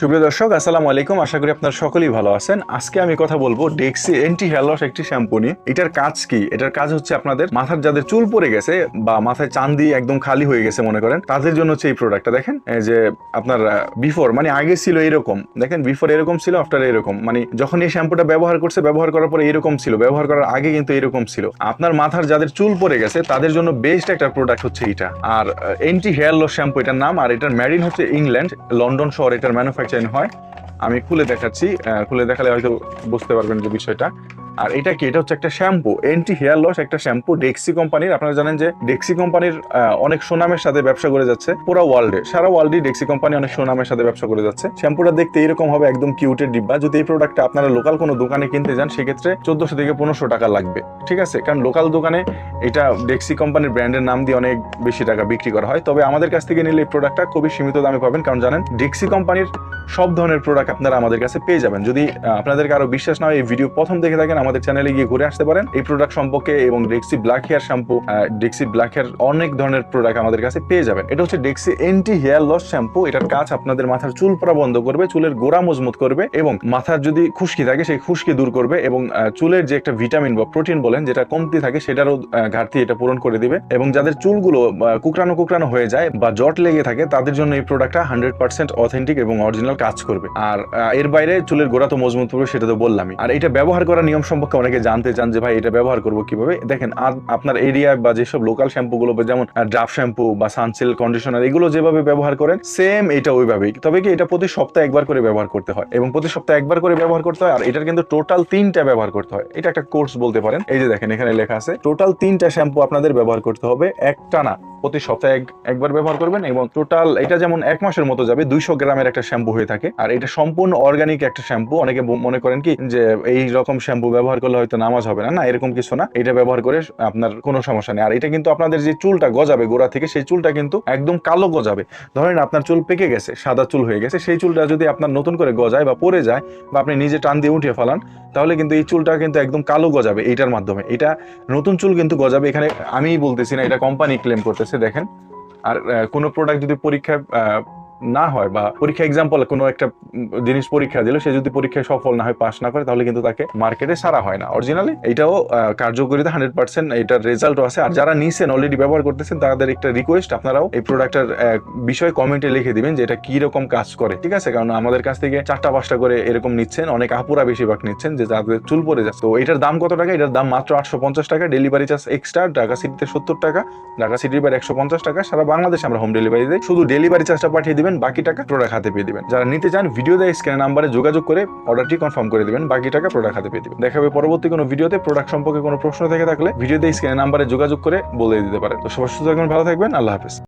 সুপ্রিয় দর্শক, আসসালামু আলাইকুম। আশা করি আপনারা সকলেই ভালো আছেন। আজকে আমি কথা বলব ডেক্সি এন্টি হেয়ার লস একটি শ্যাম্পু নিয়ে। এটার কাজ কি? এটার কাজ হচ্ছে আপনাদের মাথার যাদের চুল পড়ে গেছে বা মাথায় চান্দি একদম খালি হয়ে গেছে মনে করেন, তাদের জন্য হচ্ছে এই প্রোডাক্টটা দেখেন যে আপনার বিফোর মানে আগে ছিল এরকম। দেখেন বিফোর এরকম ছিল আফটার এরকম। মানে যখন এই শ্যাম্পুটা ব্যবহার করছে, ব্যবহার করার পরে এরকম ছিল। ব্যবহার করার আগে কিন্তু এরকম ছিল। আপনার মাথার যাদের চুল পড়ে গেছে, তাদের জন্য বেস্ট একটা প্রোডাক্ট হচ্ছে এটা। আর এন্টি হেয়ার লস শ্যাম্পু, এটার নাম, আর এটার ম্যারিন হচ্ছে ইংল্যান্ড লন্ডন শহর, এটার ম্যানুফ্যাকচারিং হয়, আমি খুলে দেখাচ্ছি খুলে দেখালে হয়তো বুঝতে পারবেন যে বিষয়টা। আর এটা কি? এটা হচ্ছে একটা শ্যাম্পু এন্টি হেয়ার লস একটা শ্যাম্পু ডেক্সি কোম্পানির আপনারা জানেন যে ডেক্সি কোম্পানির অনেক সুনামের সাথে ব্যবসা করে যাচ্ছে পুরো ওয়ার্ল্ডে সারা ওয়ার্ল্ডে ডেক্সি কোম্পানি অনেক সুনামের সাথে ব্যবসা করে যাচ্ছে। শ্যাম্পুটা দেখতে এরকম হবে, একদম কিউটের ডিব্বা। যদি এই প্রোডাক্টটা আপনারা লোকাল কোনো দোকানে কিনতে যান, সেক্ষেত্রে চোদ্দশো থেকে পনেরোশো টাকা লাগবে। ঠিক আছে? কারণ লোকাল দোকানে এটা ডেক্সি কোম্পানির ব্র্যান্ডের নাম দিয়ে অনেক বেশি টাকা বিক্রি করা হয়। তবে আমাদের কাছ থেকে নিলে এই প্রোডাক্টটা খুবই সীমিত দামে পাবেন। কারণ জানেন ডেক্সি কোম্পানির সব ধরনের প্রোডাক্ট আপনারা আমাদের কাছে পেয়ে যাবেন। যদি আপনাদেরকে আরও বিশ্বাস না হয়, এই ভিডিও প্রথম দেখে থাকেন, আমাদের চ্যানেলে গিয়ে ঘুরে আসতে পারেন। এই প্রোডাক্ট সম্পর্কে এবং Dexe black hair shampoo Dexe black hair অনেক ধরনের প্রোডাক্ট আমাদের কাছে পেয়ে যাবেন। এটা হচ্ছে Dexe anti hair loss shampoo এটার কাজ আপনাদের মাথার চুল পড়া বন্ধ করবে, চুলের গোড়া মজবুত করবে এবং মাথার যদি খুশকি থাকে, সেই খুশকি দূর করবে এবং চুলের যে একটা ভিটামিন বা প্রোটিন বলেন, যেটা কমতি থাকে, সেটারও ঘাটতি এটা পূরণ করে দিবে এবং যাদের চুলগুলো কুকরানো কুকরানো হয়ে যায় বা জট লেগে থাকে, তাদের জন্য এই প্রোডাক্টটা হান্ড্রেড পার্সেন্ট অথেন্টিক এবং অরিজিনাল কাজ করবে। আর এর বাইরে চুলের গোড়া তো মজবুত করবে সেটা তো বললামই। আর এটা ব্যবহার করার নিয়ম সম্পর্কে অনেকে জানতে চান যে, ভাই, এটা ব্যবহার করব কীভাবে? দেখেন আপনার এরিয়া বা যেসব লোকাল শ্যাম্পু গুলো যেমন ড্রাফ শ্যাম্পু বা সানসিল কন্ডিশনার এগুলো যেভাবে ব্যবহার করেন সেম এটা ওইভাবেই। তবে কি এটা প্রতি সপ্তাহে একবার করে ব্যবহার করতে হয়? এবং প্রতি সপ্তাহে একবার করে ব্যবহার করতে হয়, আর এটার কিন্তু টোটাল তিনটা ব্যবহার করতে হয়। এটা একটা কোর্স বলতে পারেন। এই যে দেখেন, এখানে লেখা আছে টোটাল তিনটা শ্যাম্পু আপনাদের ব্যবহার করতে হবে, একটা না প্রতি সপ্তাহে এক- একবার ব্যবহার করবেন এবং টোটাল এটা যেমন এক মাসের মতো যাবে, দুইশো গ্রামের একটা শ্যাম্পু হয়ে থাকে। আর এটা সম্পূর্ণ অর্গানিক একটা শ্যাম্পু অনেকে মনে করেন কি যে এই রকম শ্যাম্পু ব্যবহার করলে হয়তো নামাজ হবে না। না, এরকম কিছু না। এটা ব্যবহার করে আপনার কোনো সমস্যা নেই। আর এটা কিন্তু আপনাদের যে চুলটা গজাবে গোড়া থেকে, সেই চুলটা কিন্তু একদম কালো গজাবে। ধরেন আপনার চুল পেকে গেছে, সাদা চুল হয়ে গেছে, সেই চুলটা যদি আপনার নতুন করে গজায় বা পরে যায় বা আপনি নিজে টান দিয়ে উঠিয়ে ফেলান, তাহলে কিন্তু এই চুলটা কিন্তু একদম কালো গজাবে এইটার মাধ্যমে। এটা নতুন চুল কিন্তু গজাবে। এখানে আমিই বলতেছি না, এটা কোম্পানি ক্লেম করতেছে দেখেন। আর কোনো প্রোডাক্ট যদি পরীক্ষায় না হয় বা পরীক্ষা এক্সাম্পল কোনো একটা জিনিস পরীক্ষা দিল, সে যদি পরীক্ষায় সফল না হয় পাশ না করে, তাহলে কিন্তু তাকে মার্কেটে সারা হয় না। অরিজিনালি এটাও কার্যকরিতা হান্ড্রেড পার্সেন্ট এটার রেজাল্টও আছে। আর যারা নিছেন অলরেডি ব্যবহার করতেছেন, তাদের একটা রিকোয়েস্ট আপনারাও এই প্রোডাক্টের বিষয় কমেন্টে লিখে দিবেন যে এটা রকম কাজ করে, ঠিক আছে? কারণ আমাদের কাছ থেকে চারটা পাঁচটা করে এরকম নিচ্ছেন, অনেক আপুরা বেশিরভাগ নিচ্ছেন যে যাদের চুল পড়ে যাচ্ছে তো এটার দাম কত টাকা? এটার দাম মাত্র আটশো পঞ্চাশ টাকা ডেলিভারি চার্জ এক্সট্রা ঢাকা সিটিতে সত্তর টাকা, ঢাকা সিটির বাইরে একশো পঞ্চাশ টাকা, সারা বাংলাদেশে আমরা হোম ডেলিভারি দিই। শুধু ডেলিভারি চার্জটা পাঠিয়ে দিবেন বাকি টাকা প্রোডাক্ট হাতে পেয়ে দিবেন। যারা নিতে চান ভিডিও দেয় স্ক্যান নাম্বারে যোগাযোগ করে অর্ডারটি কনফার্ম করে দিবেন, বাকি টাকা প্রোডাক্ট হাতে পেয়ে দিবেন। দেখাবে পরবর্তী কোনো ভিডিওতে প্রোডাক্ট সম্পর্কে কোনো প্রশ্ন থেকে থাকলে ভিডিও দেয় স্ক্যান নাম্বারে যোগাযোগ করে বলে দিতে পারে তো সবার সুস্থ থাকবেন, ভালো থাকবেন, আল্লাহ হাফেজ।